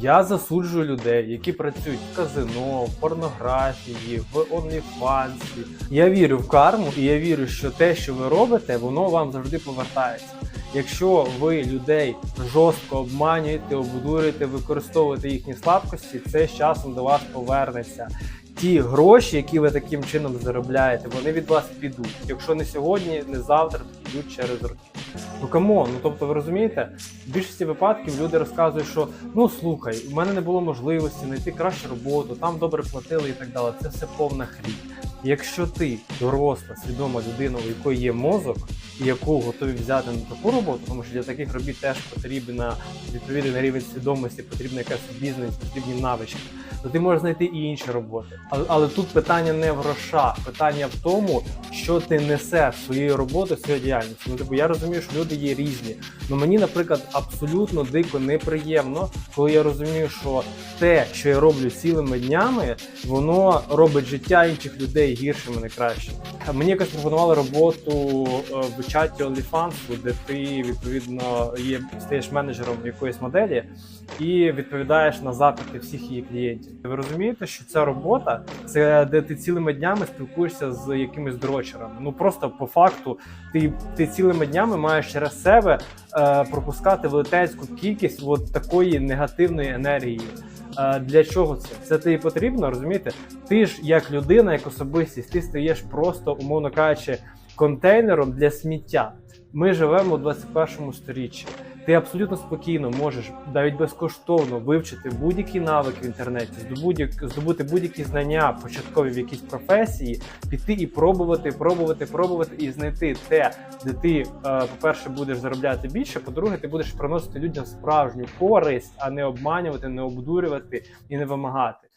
Я засуджую людей, які працюють в казино, в порнографії, в OnlyFans. Я вірю в карму, і я вірю, що те, що ви робите, воно вам завжди повертається. Якщо ви людей жорстко обманюєте, обдурюєте, використовуєте їхні слабкості, це з часом до вас повернеться. Ті гроші, які ви таким чином заробляєте, вони від вас підуть. Якщо не сьогодні, не завтра, то підуть через роки. Ну камон, ну тобто ви розумієте, в більшості випадків люди розказують, що ну слухай, у мене не було можливості знайти кращу роботу, там добре платили і так далі. Це все повна хрінь. Якщо ти доросла, свідома людина, у якої є мозок, яку готові взяти на таку роботу, тому що для таких робіт теж потрібна відповідний рівень свідомості, потрібна якась бізнес, потрібні навички, то ти можеш знайти і інші роботи. Але, але тут питання не в грошах, питання в тому, що ти несеш своєю роботою, своєю діяльністю. Ну, типу, я розумію, що люди є різні. Ну мені, наприклад, абсолютно дико неприємно, коли я розумію, що те, що я роблю цілими днями, воно робить життя інших людей гіршим, а не кращим. А Мені якось пропонували роботу е, в чаті OnlyFans, де ти відповідно є стаєш менеджером якоїсь моделі і відповідаєш на запити всіх її клієнтів. Ви розумієте, що ця робота це де ти цілими днями спілкуєшся з якимись дрочерами. Ну просто по факту ти, ти цілими днями маєш через себе е, пропускати велетенську кількість от такої негативної енергії. Е, Для чого це? Це тобі потрібно, розумієте? Ти ж як людина, як особистість, ти стаєш просто, умовно кажучи, контейнером для сміття. Ми живемо у 21 сторіччі. Ти абсолютно спокійно можеш навіть безкоштовно вивчити будь-які навики в інтернеті, здобути, будь-які знання початкові в якійсь професії, піти і пробувати, пробувати, пробувати і знайти те, де ти, е, по-перше, будеш заробляти більше, по-друге, ти будеш приносити людям справжню користь, а не обманювати, не обдурювати і не вимагати.